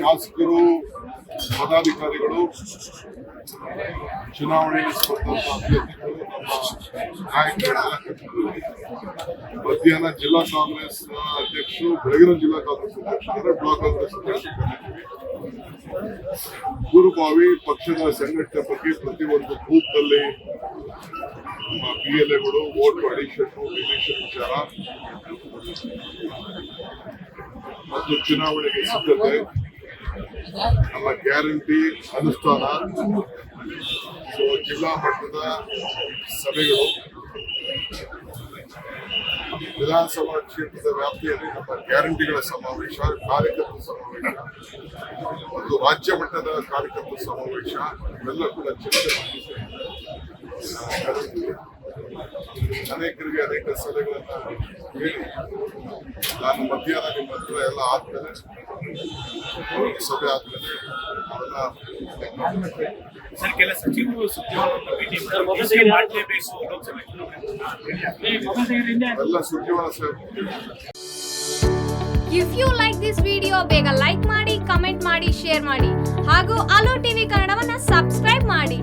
ಶಾಸಕರು, ಪದಾಧಿಕಾರಿಗಳು ಚುನಾವಣೆಯಲ್ಲಿ ನಾಯಕರೆಲ್ಲ ಮಧ್ಯಾಹ್ನ ಜಿಲ್ಲಾ ಕಾಂಗ್ರೆಸ್ ಅಧ್ಯಕ್ಷರು, ಬೆಳಗಿನ ಜಿಲ್ಲಾ ಕಾಂಗ್ರೆಸ್ ಅಧ್ಯಕ್ಷರು ಬ್ಲಾಕ್ ಕಾಂಗ್ರೆಸ್ ಅಧ್ಯಕ್ಷರು ಪೂರ್ವಭಾವಿ ಪಕ್ಷದ ಸಂಘಟನೆ ಬಗ್ಗೆ ಪ್ರತಿಯೊಂದು ಬೂತ್ ಅಲ್ಲಿ ನಮ್ಮ ಬಿ ಎಲ್ ಎಗಳು ವೋಟ್ ಅಡಿಷನ್ ಡಿಲಿಷನ್ ವಿಚಾರ. ಮತ್ತು ಚುನಾವಣೆಗೆ ಸಿದ್ಧತೆ, ನಮ್ಮ ಗ್ಯಾರಂಟಿ ಅನುಷ್ಠಾನ ಸೊ ಜಿಲ್ಲಾ ಮಟ್ಟದ ಸಭೆಗಳು, ವಿಧಾನಸಭಾ ಕ್ಷೇತ್ರದ ವ್ಯಾಪ್ತಿಯಲ್ಲಿ ನಮ್ಮ ಗ್ಯಾರಂಟಿಗಳ ಸಮಾವೇಶ, ಕಾರ್ಯಕರ್ತರ ಸಮಾವೇಶ, ಮತ್ತು ರಾಜ್ಯ ಮಟ್ಟದ ಕಾರ್ಯಕರ್ತರ ಸಮಾವೇಶ, ಇವೆಲ್ಲ ಕೂಡ ಚರ್ಚೆ. ಅನೇಕರಿಗೆ ಅನೇಕ ಸಲಹೆಗಳನ್ನು ಹೇಳಿ ನಾನು ಮಧ್ಯಾಹ್ನ ನಿಮ್ಮ ಹತ್ರ ಎಲ್ಲ ಆದ್ಮೇಲೆ ಸಭೆ ಆದ್ಮೇಲೆ ಅವೆಲ್ಲ ಸರ್ ಕೆಲ ಸಚಿವರು ಎಲ್ಲ ಸುದ್ದಿವಾರ if you like this video ಬೇಗ ಲೈಕ್ ಮಾಡಿ ಕಮೆಂಟ್ ಮಾಡಿ ಶೇರ್ ಮಾಡಿ. ಹಾಗೂ ಅಲೋ ಟಿವಿ ಕನ್ನಡವನ್ನ ಸಬ್ಸ್ಕ್ರೈಬ್ ಮಾಡಿ.